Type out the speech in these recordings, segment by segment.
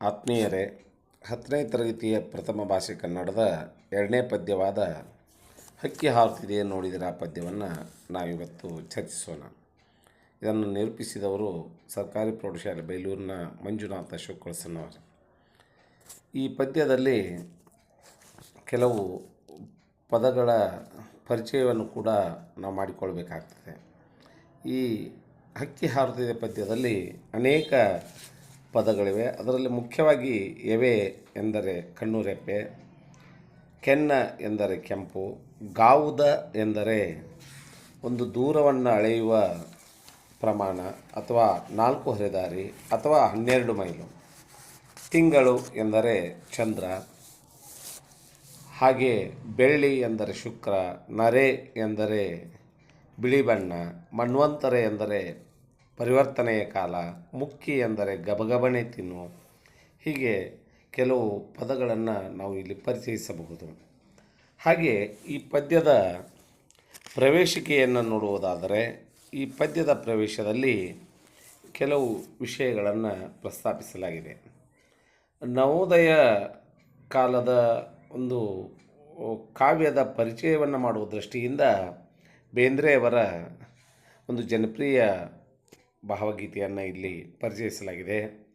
ಆತ್ಮೀಯರೇ, ಹತ್ತನೇ ತರಗತಿಯ ಪ್ರಥಮ ಭಾಷೆ ಕನ್ನಡದ ಎರಡನೇ ಪದ್ಯವಾದ ಹಕ್ಕಿ ಹಾರುತ್ತಿದೆ ನೋಡಿದರೆ ಆ ಪದ್ಯವನ್ನು ನಾವಿವತ್ತು ಚರ್ಚಿಸೋಣ. ಇದನ್ನು ನಿರೂಪಿಸಿದವರು ಸರ್ಕಾರಿ ಪ್ರೌಢಶಾಲೆ ಬೈಲೂರಿನ ಮಂಜುನಾಥ ಶಿವಕಳಸನ್ನವರು ಈ ಪದ್ಯದಲ್ಲಿ ಕೆಲವು ಪದಗಳ ಪರಿಚಯವನ್ನು ಕೂಡ ನಾವು ಮಾಡಿಕೊಳ್ಬೇಕಾಗ್ತದೆ. ಈ ಹಕ್ಕಿ ಹಾರುತ್ತಿದೆ ಪದ್ಯದಲ್ಲಿ ಅನೇಕ ಪದಗಳಿವೆ. ಅದರಲ್ಲಿ ಮುಖ್ಯವಾಗಿ ಎವೆ ಎಂದರೆ ಕಣ್ಣುರೆಪ್ಪೆ, ಕೆನ್ನ ಎಂದರೆ ಕೆಂಪು, ಗಾವುದ ಎಂದರೆ ಒಂದು ದೂರವನ್ನು ಅಳೆಯುವ ಪ್ರಮಾಣ ಅಥವಾ ನಾಲ್ಕು ಹರಿದಾರಿ ಅಥವಾ ಹನ್ನೆರಡು ಮೈಲು. ತಿಂಗಳು ಎಂದರೆ ಚಂದ್ರ, ಹಾಗೆ ಬೆಳ್ಳಿ ಎಂದರೆ ಶುಕ್ರ, ನರೆ ಎಂದರೆ ಬಿಳಿ ಬಣ್ಣ, ಮನ್ವಂತರ ಎಂದರೆ ಪರಿವರ್ತನೆಯ ಕಾಲ, ಮುಕ್ಕಿ ಎಂದರೆ ಗಬಗಬನೆ ತಿನ್ನು ಹೀಗೆ ಕೆಲವು ಪದಗಳನ್ನು ನಾವು ಇಲ್ಲಿ ಪರಿಚಯಿಸಬಹುದು. ಹಾಗೆ ಈ ಪದ್ಯದ ಪ್ರವೇಶಿಕೆಯನ್ನು ನೋಡುವುದಾದರೆ, ಈ ಪದ್ಯದ ಪ್ರವೇಶದಲ್ಲಿ ಕೆಲವು ವಿಷಯಗಳನ್ನು ಪ್ರಸ್ತಾಪಿಸಲಾಗಿದೆ. ನವೋದಯ ಕಾಲದ ಒಂದು ಕಾವ್ಯದ ಪರಿಚಯವನ್ನು ಮಾಡುವ ದೃಷ್ಟಿಯಿಂದ ಬೇಂದ್ರೆಯವರ ಒಂದು ಜನಪ್ರಿಯ ಭಾವಗೀತೆಯನ್ನು ಇಲ್ಲಿ ಪರಿಚಯಿಸಲಾಗಿದೆ.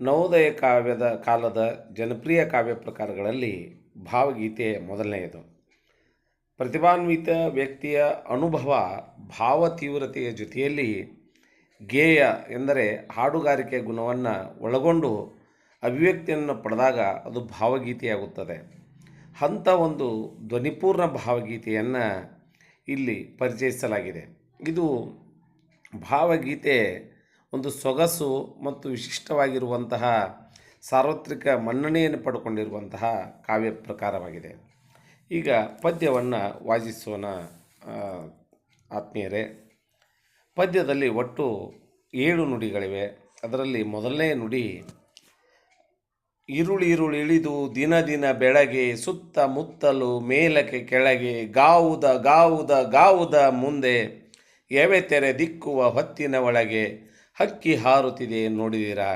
ನವೋದಯ ಕಾವ್ಯದ ಕಾಲದ ಜನಪ್ರಿಯ ಕಾವ್ಯ ಪ್ರಕಾರಗಳಲ್ಲಿ ಭಾವಗೀತೆ ಮೊದಲನೆಯದು. ಪ್ರತಿಭಾನ್ವಿತ ವ್ಯಕ್ತಿಯ ಅನುಭವ ಭಾವ ತೀವ್ರತೆಯ ಜೊತೆಯಲ್ಲಿ ಗೇಯ ಎಂದರೆ ಹಾಡುಗಾರಿಕೆ ಗುಣವನ್ನು ಒಳಗೊಂಡು ಅಭಿವ್ಯಕ್ತಿಯನ್ನು ಪಡೆದಾಗ ಅದು ಭಾವಗೀತೆಯಾಗುತ್ತದೆ. ಅಂಥ ಒಂದು ಧ್ವನಿಪೂರ್ಣ ಭಾವಗೀತೆಯನ್ನು ಇಲ್ಲಿ ಪರಿಚಯಿಸಲಾಗಿದೆ. ಇದು ಭಾವಗೀತೆ ಒಂದು ಸೊಗಸು ಮತ್ತು ವಿಶಿಷ್ಟವಾಗಿರುವಂತಹ ಸಾರ್ವತ್ರಿಕ ಮನ್ನಣೆಯನ್ನು ಪಡ್ಕೊಂಡಿರುವಂತಹ ಕಾವ್ಯ ಪ್ರಕಾರವಾಗಿದೆ. ಈಗ ಪದ್ಯವನ್ನು ವಾಚಿಸೋಣ ಆತ್ಮೀಯರೇ. ಪದ್ಯದಲ್ಲಿ ಒಟ್ಟು ಏಳು ನುಡಿಗಳಿವೆ. ಅದರಲ್ಲಿ ಮೊದಲನೇ ನುಡಿ ಈರುಳಿ ಈರುಳಿ ಇಳಿದು ದಿನ ದಿನ ಬೆಳಗ್ಗೆ ಸುತ್ತ ಮುತ್ತಲು ಮೇಲಕ್ಕೆ ಕೆಳಗೆ ಗಾವುದ ಗಾವುದ ಗಾವುದ ಮುಂದೆ ಎವೆ ತೆರೆ ದಿಕ್ಕುವ ಹೊತ್ತಿನ ಒಳಗೆ ಹಕ್ಕಿ ಹಾರುತ್ತಿದೆ ನೋಡಿದಿರಾ.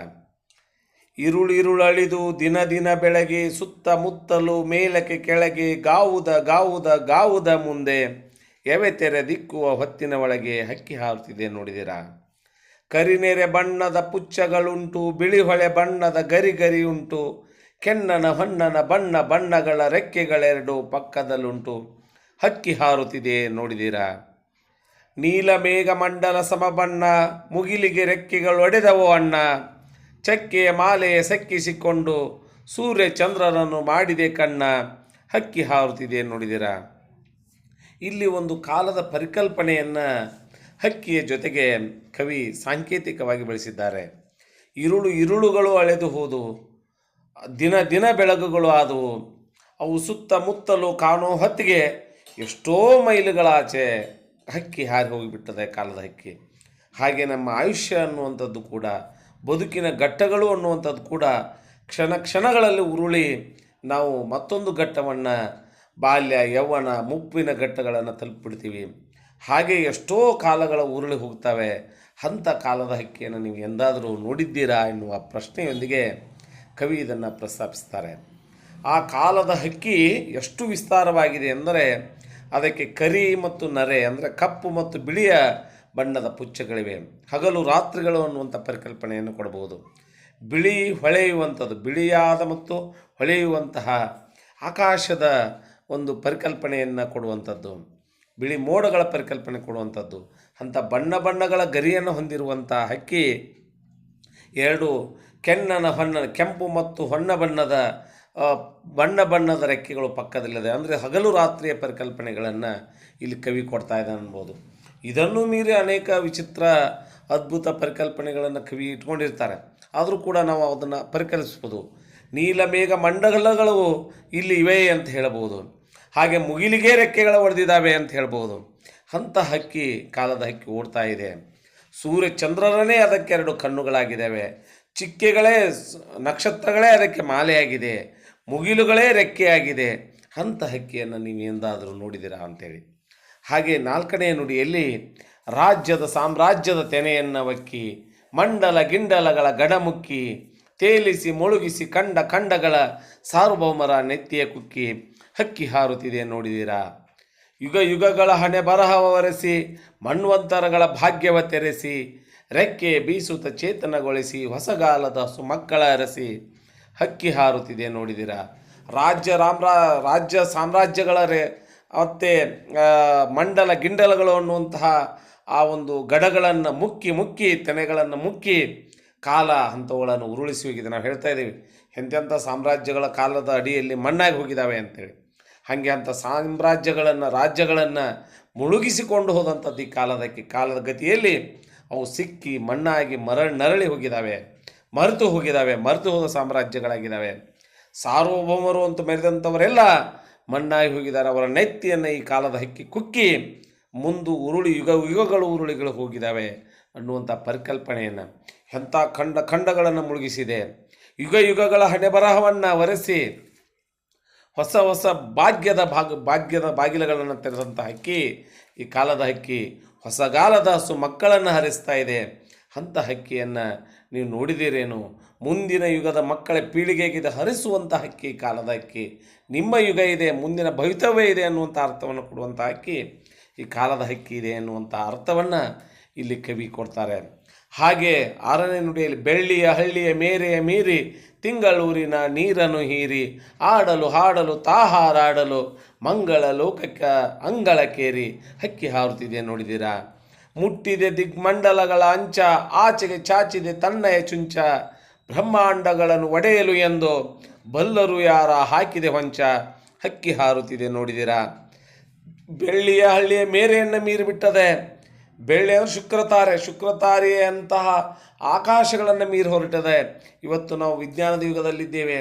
ಇರುಳಿರುಳಳಿದು ದಿನ ದಿನ ಬೆಳಗ್ಗೆ ಸುತ್ತಮುತ್ತಲು ಮೇಲಕ್ಕೆ ಕೆಳಗೆ ಗಾವುದ ಗಾವುದ ಗಾವುದ ಮುಂದೆ ಎವೆ ತೆರೆ ದಿಕ್ಕುವ ಹೊತ್ತಿನ ಒಳಗೆ ಹಕ್ಕಿ ಹಾರುತ್ತಿದೆ ನೋಡಿದಿರಾ. ಕರಿನೆರೆ ಬಣ್ಣದ ಪುಚ್ಚಗಳುಂಟು, ಬಿಳಿಹೊಳೆ ಬಣ್ಣದ ಗರಿ ಗರಿ ಉಂಟು ಕೆನ್ನನ ಹೊನ್ನನ ಬಣ್ಣ ಬಣ್ಣಗಳ ರೆಕ್ಕೆಗಳೆರಡು ಪಕ್ಕದಲ್ಲುಂಟು ಹಕ್ಕಿ ಹಾರುತ್ತಿದೆ ನೋಡಿದಿರಾ. ನೀಲಮೇಘ ಮಂಡಲ ಸಮಬಣ್ಣ, ಮುಗಿಲಿಗೆ ರೆಕ್ಕೆಗಳು ಒಡೆದವು ಅಣ್ಣ. ಚಕ್ಕೆಯ ಮಾಲೆಯ ಸೆಕ್ಕಿಸಿಕೊಂಡು ಸೂರ್ಯ ಚಂದ್ರನನ್ನು ಮಾಡಿದೆ ಕಣ್ಣ. ಹಕ್ಕಿ ಹಾರುತ್ತಿದೆ ನೋಡಿದಿರ? ಇಲ್ಲಿ ಒಂದು ಕಾಲದ ಪರಿಕಲ್ಪನೆಯನ್ನು ಹಕ್ಕಿಯ ಜೊತೆಗೆ ಕವಿ ಸಾಂಕೇತಿಕವಾಗಿ ಬಳಸಿದ್ದಾರೆ. ಇರುಳು ಇರುಳುಗಳು ಅಳೆದು ಹೋದು, ದಿನ ದಿನ ಬೆಳಗುಗಳು ಆದವು ಅವು ಸುತ್ತಮುತ್ತಲು ಕಾಣೋ ಹೊತ್ತಿಗೆ ಎಷ್ಟೋ ಮೈಲುಗಳಾಚೆ ಹಕ್ಕಿ ಹಾರಿ ಹೋಗಿಬಿಟ್ಟದೆ ಕಾಲದ ಹಕ್ಕಿ. ಹಾಗೆ ನಮ್ಮ ಆಯುಷ್ಯ ಅನ್ನುವಂಥದ್ದು ಕೂಡ, ಬದುಕಿನ ಘಟ್ಟಗಳು ಅನ್ನುವಂಥದ್ದು ಕೂಡ ಕ್ಷಣ ಕ್ಷಣಗಳಲ್ಲಿ ಉರುಳಿ ನಾವು ಮತ್ತೊಂದು ಘಟ್ಟವನ್ನು, ಬಾಲ್ಯ, ಯೌವನ, ಮುಪ್ಪಿನ ಘಟ್ಟಗಳನ್ನು ತಲುಪಿಬಿಡ್ತೀವಿ. ಹಾಗೆ ಎಷ್ಟೋ ಕಾಲಗಳ ಉರುಳಿ ಹೋಗ್ತವೆ. ಅಂಥ ಕಾಲದ ಹಕ್ಕಿಯನ್ನು ನೀವು ಎಂದಾದರೂ ನೋಡಿದ್ದೀರಾ ಎನ್ನುವ ಪ್ರಶ್ನೆಯೊಂದಿಗೆ ಕವಿ ಇದನ್ನು ಪ್ರಸ್ತಾಪಿಸ್ತಾರೆ. ಆ ಕಾಲದ ಹಕ್ಕಿ ಎಷ್ಟು ವಿಸ್ತಾರವಾಗಿದೆ ಎಂದರೆ ಅದಕ್ಕೆ ಕರಿ ಮತ್ತು ನರೆ ಅಂದರೆ ಕಪ್ಪು ಮತ್ತು ಬಿಳಿಯ ಬಣ್ಣದ ಪುಚ್ಚಗಳಿವೆ. ಹಗಲು ರಾತ್ರಿಗಳು ಅನ್ನುವಂಥ ಪರಿಕಲ್ಪನೆಯನ್ನು ಕೊಡಬಹುದು. ಬಿಳಿ ಹೊಳೆಯುವಂಥದ್ದು, ಬಿಳಿಯಾದ ಮತ್ತು ಹೊಳೆಯುವಂತಹ ಆಕಾಶದ ಒಂದು ಪರಿಕಲ್ಪನೆಯನ್ನು ಕೊಡುವಂಥದ್ದು. ಬಿಳಿ ಮೋಡಗಳ ಪರಿಕಲ್ಪನೆ ಕೊಡುವಂಥದ್ದು. ಅಂಥ ಬಣ್ಣ ಬಣ್ಣಗಳ ಗರಿಯನ್ನು ಹೊಂದಿರುವಂಥ ಹಕ್ಕಿ ಎರಡು ಕೆನ್ನನ ಹೊನ್ನ, ಕೆಂಪು ಮತ್ತು ಹೊನ್ನ ಬಣ್ಣದ ಬಣ್ಣ ಬಣ್ಣದ ರೆಕ್ಕೆಗಳು ಪಕ್ಕದಲ್ಲಿದೆ. ಅಂದರೆ ಹಗಲು ರಾತ್ರಿಯ ಪರಿಕಲ್ಪನೆಗಳನ್ನು ಇಲ್ಲಿ ಕವಿ ಕೊಡ್ತಾ ಇದೆ ಅನ್ಬೋದು. ಇದನ್ನು ಮೀರಿ ಅನೇಕ ವಿಚಿತ್ರ, ಅದ್ಭುತ ಪರಿಕಲ್ಪನೆಗಳನ್ನು ಕವಿ ಇಟ್ಕೊಂಡಿರ್ತಾರೆ. ಆದರೂ ಕೂಡ ನಾವು ಅದನ್ನು ಪರಿಕಲ್ಪಿಸ್ಬೋದು ನೀಲಮೇಘ ಮಂಡಲಗಳು ಇಲ್ಲಿ ಇವೆ ಅಂತ ಹೇಳಬಹುದು. ಹಾಗೆ ಮುಗಿಲಿಗೆ ರೆಕ್ಕೆಗಳು ಹೊಡೆದಿದ್ದಾವೆ ಅಂತ ಹೇಳ್ಬೋದು ಅಂತ ಹಕ್ಕಿ, ಕಾಲದ ಹಕ್ಕಿ ಓಡ್ತಾ ಇದೆ. ಸೂರ್ಯ ಚಂದ್ರರನೇ ಅದಕ್ಕೆ ಎರಡು ಕಣ್ಣುಗಳಾಗಿದ್ದಾವೆ. ಚಿಕ್ಕೆಗಳೇ ನಕ್ಷತ್ರಗಳೇ ಅದಕ್ಕೆ ಮಾಲೆಯಾಗಿದೆ. ಮುಗಿಲುಗಳೇ ರೆಕ್ಕೆಯಾಗಿದೆ. ಅಂಥ ಹಕ್ಕಿಯನ್ನು ನೀವು ಎಂದಾದರೂ ನೋಡಿದಿರಾ ಅಂತೇಳಿ. ಹಾಗೆ ನಾಲ್ಕನೆಯ ನುಡಿಯಲ್ಲಿ ರಾಜ್ಯದ ಸಾಮ್ರಾಜ್ಯದ ತೆನೆಯನ್ನು ಒಕ್ಕಿ, ಮಂಡಲ ಗಿಂಡಲಗಳ ಗಡಮುಕ್ಕಿ ತೇಲಿಸಿ ಮುಳುಗಿಸಿ ಕಂಡ ಖಂಡಗಳ ಸಾರ್ವಭೌಮರ ನೆತ್ತಿಯ ಕುಕ್ಕಿ ಹಕ್ಕಿ ಹಾರುತ್ತಿದೆ ನೋಡಿದಿರಾ. ಯುಗ ಯುಗಗಳ ಹಣೆ ಬರಹವರೆಸಿ ಮಣ್ವಂತರಗಳ ಭಾಗ್ಯವ ತೆರೆಸಿ, ರೆಕ್ಕೆ ಬೀಸುತ್ತ ಚೇತನಗೊಳಿಸಿ, ಹೊಸಗಾಲದ ಸುಮಕ್ಕಳ ಅರಸಿ ಹಕ್ಕಿ ಹಾರುತ್ತಿದೆ ನೋಡಿದಿರ. ರಾಜ್ಯ ರಾಮ್ರಾ, ರಾಜ್ಯ ಸಾಮ್ರಾಜ್ಯಗಳ ರೇ ಮತ್ತು ಮಂಡಲ ಗಿಂಡಲಗಳು ಅನ್ನುವಂತಹ ಆ ಒಂದು ಗಡಗಳನ್ನು ಮುಕ್ಕಿ ಮುಕ್ಕಿ, ತೆನೆಗಳನ್ನು ಮುಕ್ಕಿ ಕಾಲ ಅಂಥವುಗಳನ್ನು ಉರುಳಿಸಿ ಹೋಗಿದೆ. ನಾವು ಹೇಳ್ತಾ ಇದ್ದೀವಿ, ಎಂತೆಂಥ ಸಾಮ್ರಾಜ್ಯಗಳ ಕಾಲದ ಅಡಿಯಲ್ಲಿ ಮಣ್ಣಾಗಿ ಹೋಗಿದ್ದಾವೆ ಅಂತೇಳಿ. ಹಾಗೆ ಅಂಥ ಸಾಮ್ರಾಜ್ಯಗಳನ್ನು, ರಾಜ್ಯಗಳನ್ನು ಮುಳುಗಿಸಿಕೊಂಡು ಹೋದಂಥದ್ದು ಈ ಕಾಲದಕ್ಕೆ, ಕಾಲದ ಗತಿಯಲ್ಲಿ ಅವು ಸಿಕ್ಕಿ ಮಣ್ಣಾಗಿ ಮರ ನರಳಿ ಹೋಗಿದ್ದಾವೆ. ಮರೆತು ಹೋಗಿದ್ದಾವೆ, ಮರೆತು ಹೋದ ಸಾಮ್ರಾಜ್ಯಗಳಾಗಿದ್ದಾವೆ. ಸಾರ್ವಭೌಮರು ಅಂತ ಮೆರೆದಂಥವರೆಲ್ಲ ಮಣ್ಣಾಗಿ ಹೋಗಿದ್ದಾರೆ. ಅವರ ನೆತ್ತಿಯನ್ನು ಈ ಕಾಲದ ಹಕ್ಕಿ ಕುಕ್ಕಿ ಮುಂದು ಉರುಳಿ ಯುಗ, ಯುಗಗಳು ಉರುಳಿಗಳು ಹೋಗಿದ್ದಾವೆ ಅನ್ನುವಂಥ ಪರಿಕಲ್ಪನೆಯನ್ನು ಎಂಥ ಖಂಡ, ಖಂಡಗಳನ್ನು ಮುಳುಗಿಸಿದೆ. ಯುಗ, ಯುಗಗಳ ಹಣೆಬರಹವನ್ನು ಒರೆಸಿ ಹೊಸ ಹೊಸ ಭಾಗ್ಯದ ಭಾಗ, ಭಾಗ್ಯದ ಬಾಗಿಲುಗಳನ್ನು ತೆರೆದಂಥ ಹಕ್ಕಿ ಈ ಕಾಲದ ಹಕ್ಕಿ ಹೊಸಗಾಲದ ಹಸು ಮಕ್ಕಳನ್ನು ಹರಿಸ್ತಾ ಇದೆ. ಅಂಥ ಹಕ್ಕಿಯನ್ನು ನೀವು ನೋಡಿದಿರೇನು? ಮುಂದಿನ ಯುಗದ ಮಕ್ಕಳ ಪೀಳಿಗೆಗೆ ಇದು ಹರಿಸುವಂಥ ಹಕ್ಕಿ ಕಾಲದ ಹಕ್ಕಿ. ನಿಮ್ಮ ಯುಗ ಇದೆ, ಮುಂದಿನ ಭವಿತವ್ಯ ಇದೆ ಅನ್ನುವಂಥ ಅರ್ಥವನ್ನು ಕೊಡುವಂಥ ಹಕ್ಕಿ, ಈ ಕಾಲದ ಹಕ್ಕಿ ಇದೆ ಅನ್ನುವಂಥ ಅರ್ಥವನ್ನು ಇಲ್ಲಿ ಕವಿ ಕೊಡ್ತಾರೆ. ಹಾಗೆ ಆರನೇ ನುಡಿಯಲ್ಲಿ ಬೆಳ್ಳಿಯ ಹಳ್ಳಿಯ ಮೇರೆಯ ಮೀರಿ, ತಿಂಗಳೂರಿನ ನೀರನ್ನು ಹೀರಿ, ಆಡಲು ಹಾಡಲು ತಾಹಾರಾಡಲು ಮಂಗಳ ಲೋಕಕ್ಕೆ ಅಂಗಳಕ್ಕೇರಿ ಹಕ್ಕಿ ಹಾರುತ್ತಿದೆ ನೋಡಿದಿರಾ? ಮುಟ್ಟಿದೆ ದಿಗ್ಮಂಡಲಗಳ ಅಂಚ, ಆಚೆಗೆ ಚಾಚಿದೆ ತನ್ನಯ ಚುಂಚ. ಬ್ರಹ್ಮಾಂಡಗಳನ್ನು ಒಡೆಯಲು ಎಂದು ಬಲ್ಲರು ಯಾರ ಹಾಕಿದೆ ಹೊಂಚ, ಹಕ್ಕಿ ಹಾರುತ್ತಿದೆ ನೋಡಿದಿರ. ಬೆಳ್ಳಿಯ ಹಳ್ಳಿಯ ಮೇರೆಯನ್ನು ಮೀರಿಬಿಟ್ಟದೆ ಬೆಳ್ಳಿ ಅಂದರೆ ಶುಕ್ರತಾರೆ ಶುಕ್ರತಾರೆಯಂತಹ ಆಕಾಶಗಳನ್ನು ಮೀರಿ ಹೊರಟದೆ. ಇವತ್ತು ನಾವು ವಿಜ್ಞಾನದ ಯುಗದಲ್ಲಿದ್ದೇವೆ.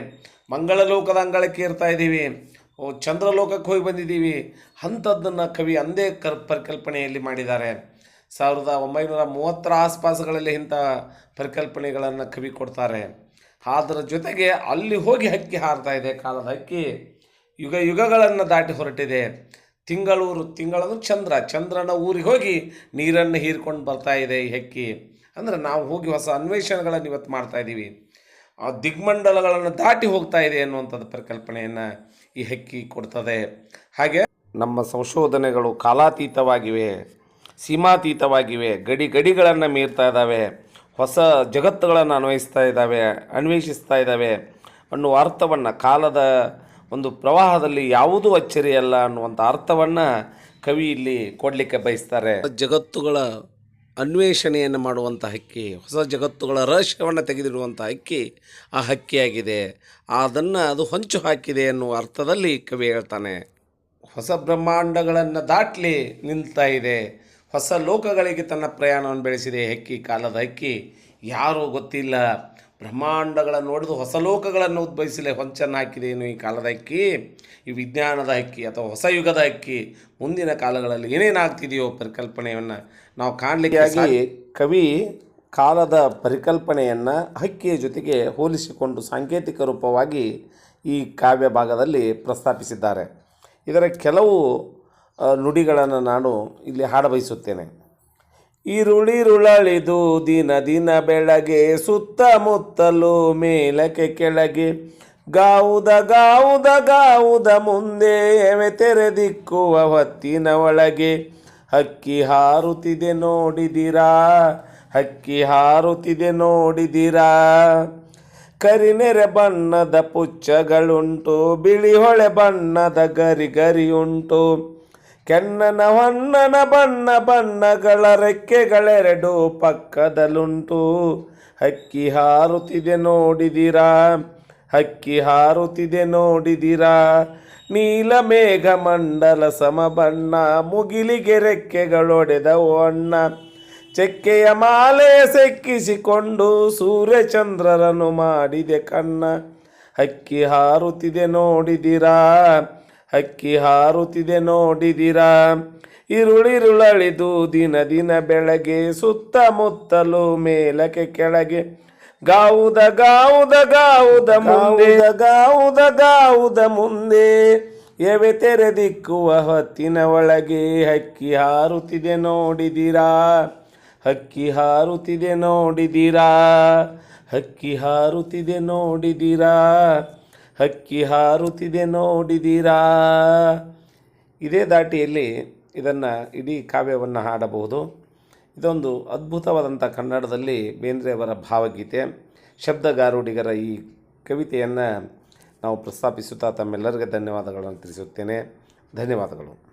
ಮಂಗಳ ಲೋಕದ ಅಂಗಳಕ್ಕೆ ಇರ್ತಾ ಇದ್ದೀವಿ. ಚಂದ್ರಲೋಕಕ್ಕೆ ಹೋಗಿ ಬಂದಿದ್ದೀವಿ. ಅಂಥದ್ದನ್ನು ಕವಿ ಅಂದೇ ಕರ್, ಪರಿಕಲ್ಪನೆಯಲ್ಲಿ ಮಾಡಿದ್ದಾರೆ. ಸಾವಿರದ ಒಂಬೈನೂರ ಮೂವತ್ತರ ಆಸ್ಪಾಸುಗಳಲ್ಲಿ ಇಂಥ ಪರಿಕಲ್ಪನೆಗಳನ್ನು ಕವಿ ಕೊಡ್ತಾರೆ. ಅದರ ಜೊತೆಗೆ ಅಲ್ಲಿ ಹೋಗಿ ಹಕ್ಕಿ ಹಾರ್ತಾ ಇದೆ, ಕಾಲದ ಹಕ್ಕಿ. ಯುಗ ಯುಗಗಳನ್ನು ದಾಟಿ ಹೊರಟಿದೆ. ತಿಂಗಳೂರು ತಿಂಗಳಂದ್ರೆ ಚಂದ್ರ, ಚಂದ್ರನ ಊರಿಗೆ ಹೋಗಿ ನೀರನ್ನು ಹೀರ್ಕೊಂಡು ಬರ್ತಾ ಇದೆ ಈ ಹಕ್ಕಿ. ಅಂದರೆ ನಾವು ಹೋಗಿ ಹೊಸ ಅನ್ವೇಷಣೆಗಳನ್ನು ಇವತ್ತು ಮಾಡ್ತಾ ಇದ್ದೀವಿ ಆ ದಿಗ್ಮಂಡಲಗಳನ್ನು ದಾಟಿ ಹೋಗ್ತಾ ಇದೆ ಅನ್ನುವಂಥದ್ದು ಪರಿಕಲ್ಪನೆಯನ್ನು ಈ ಹಕ್ಕಿ ಕೊಡ್ತದೆ. ಹಾಗೆ ನಮ್ಮ ಸಂಶೋಧನೆಗಳು ಕಾಲಾತೀತವಾಗಿವೆ. ಸೀಮಾತೀತವಾಗಿವೆ. ಗಡಿ ಗಡಿಗಳನ್ನು ಮೀರ್ತಾ ಇದ್ದಾವೆ ಹೊಸ ಜಗತ್ತುಗಳನ್ನು ಅನ್ವಯಿಸ್ತಾ ಇದ್ದಾವೆ ಅನ್ವೇಷಿಸ್ತಾ ಇದ್ದಾವೆ ಅನ್ನುವ ಅರ್ಥವನ್ನು ಕಾಲದ ಒಂದು ಪ್ರವಾಹದಲ್ಲಿ ಯಾವುದೂ ಅಚ್ಚರಿಯಲ್ಲ ಅನ್ನುವಂಥ ಅರ್ಥವನ್ನು ಕವಿ ಇಲ್ಲಿ ಕೊಡಲಿಕ್ಕೆ ಬಯಸ್ತಾರೆ. ಜಗತ್ತುಗಳ ಅನ್ವೇಷಣೆಯನ್ನು ಮಾಡುವಂಥ ಹಕ್ಕಿ, ಹೊಸ ಜಗತ್ತುಗಳ ರಹಸ್ಯವನ್ನು ತೆಗೆದಿಡುವಂಥ ಹಕ್ಕಿ ಆ ಹಕ್ಕಿಯಾಗಿದೆ. ಅದನ್ನು ಅದು ಹೊಂಚು ಹಾಕಿದೆ ಅನ್ನುವ ಅರ್ಥದಲ್ಲಿ ಕವಿ ಹೇಳ್ತಾನೆ. ಹೊಸ ಬ್ರಹ್ಮಾಂಡಗಳನ್ನು ದಾಟಲಿ ನಿಲ್ತಾ ಇದೆ. ಹೊಸ ಲೋಕಗಳಿಗೆ ತನ್ನ ಪ್ರಯಾಣವನ್ನು ಬೆಳೆಸಿದೆ. ಹಕ್ಕಿ ಕಾಲದ ಹಕ್ಕಿ. ಯಾರೂ ಗೊತ್ತಿಲ್ಲ. ಬ್ರಹ್ಮಾಂಡಗಳನ್ನು ನೋಡಿದು ಹೊಸ ಲೋಕಗಳನ್ನು ಉದ್ಭವಿಸಲಿ ಹೊಂಚನ್ನು ಹಾಕಿದೆ ಏನು ಈ ಕಾಲದ ಹಕ್ಕಿ. ಈ ವಿಜ್ಞಾನದ ಹಕ್ಕಿ ಅಥವಾ ಹೊಸ ಯುಗದ ಹಕ್ಕಿ. ಮುಂದಿನ ಕಾಲಗಳಲ್ಲಿ ಏನೇನಾಗ್ತಿದೆಯೋ ಪರಿಕಲ್ಪನೆಯನ್ನು ನಾವು ಕಾಣಲಿಕ್ಕೆ ಕವಿ ಕಾಲದ ಪರಿಕಲ್ಪನೆಯನ್ನು ಹಕ್ಕಿಯ ಜೊತೆಗೆ ಹೋಲಿಸಿಕೊಂಡು ಸಾಂಕೇತಿಕ ರೂಪವಾಗಿ ಈ ಕಾವ್ಯ ಭಾಗದಲ್ಲಿ ಪ್ರಸ್ತಾಪಿಸಿದ್ದಾರೆ. ಇದರ ಕೆಲವು ನುಡಿಗಳನ್ನು ನಾನು ಇಲ್ಲಿ ಹಾಡಬಯಸುತ್ತೇನೆ. ಈರುಳಿರುಳಳಿದು ದಿನ ದಿನ ಬೆಳಗ್ಗೆ ಸುತ್ತಮುತ್ತಲು ಮೇಲಕ್ಕೆ ಕೆಳಗೆ, ಗಾವುದ ಗಾವುದ ಗಾವುದ ಮುಂದೆ ಎವೆ ತೆರೆದಿಕ್ಕುವ ಹೊತ್ತಿನ ಒಳಗೆ, ಹಕ್ಕಿ ಹಾರುತ್ತಿದೆ ನೋಡಿದಿರಾ, ಹಕ್ಕಿ ಹಾರುತ್ತಿದೆ ನೋಡಿದಿರಾ. ಕರಿನೆರೆ ಬಣ್ಣದ ಪುಚ್ಚಗಳುಂಟು, ಬಿಳಿ ಹೊಳೆ ಬಣ್ಣದ ಗರಿ ಗರಿ ಉಂಟು ಕೆನ್ನನ ಹೊನ್ನನ ಬಣ್ಣ ಬಣ್ಣಗಳ ರೆಕ್ಕೆಗಳೆರಡು ಪಕ್ಕದಲ್ಲುಂಟು ಹಕ್ಕಿ ಹಾರುತ್ತಿದೆ ನೋಡಿದಿರಾ? ಹಕ್ಕಿ ಹಾರುತ್ತಿದೆ ನೋಡಿದಿರಾ? ನೀಲ ಮೇಘ ಮಂಡಲ ಸಮ ಬಣ್ಣ ಮುಗಿಲಿಗೆ ರೆಕ್ಕೆಗಳೊಡೆದ ಅಣ್ಣ ಚೆಕ್ಕೆಯ ಮಾಲೆ ಸೆಕ್ಕಿಸಿಕೊಂಡು ಸೂರ್ಯಚಂದ್ರರನ್ನು ಮಾಡಿದೆ ಕಣ್ಣ. ಹಕ್ಕಿ ಹಾರುತ್ತಿದೆ ನೋಡಿದಿರಾ? ಹಕ್ಕಿ ಹಾರುತ್ತಿದೆ ನೋಡಿದಿರಾ? ಇರುಳಿರುಳಳಿದು ದಿನ ದಿನ ಬೆಳಗ್ಗೆ ಸುತ್ತಮುತ್ತಲು ಮೇಲಕ್ಕೆ ಕೆಳಗೆ. ಗಾವುದ ಗಾವುದ ಗಾವುದ ಮುಂದೆ. ಗಾವುದ ಗಾವುದ ಮುಂದೆ. ಎವೆ ತೆರೆದಿಕ್ಕುವ ಹೊತ್ತಿನ ಒಳಗೆ ಹಕ್ಕಿ ಹಾರುತ್ತಿದೆ ನೋಡಿದಿರಾ? ಹಕ್ಕಿ ಹಾರುತ್ತಿದೆ ನೋಡಿದಿರಾ? ಹಕ್ಕಿ ಹಾರುತ್ತಿದೆ ನೋಡಿದಿರಾ? ಹಕ್ಕಿ ಹಾರುತ್ತಿದೆ ನೋಡಿದಿರಾ? ಇದೇ ದಾಟಿಯಲ್ಲಿ ಇದನ್ನು ಇಡೀ ಕಾವ್ಯವನ್ನು ಹಾಡಬಹುದು. ಇದೊಂದು ಅದ್ಭುತವಾದಂಥ ಕನ್ನಡದಲ್ಲಿ ಬೇಂದ್ರೆಯವರ ಭಾವಗೀತೆ. ಶಬ್ದಗಾರುಡಿಗರ ಈ ಕವಿತೆಯನ್ನು ನಾವು ಪ್ರಸ್ತಾಪಿಸುತ್ತಾ ತಮ್ಮೆಲ್ಲರಿಗೆ ಧನ್ಯವಾದಗಳನ್ನು ತಿಳಿಸುತ್ತೇನೆ. ಧನ್ಯವಾದಗಳು.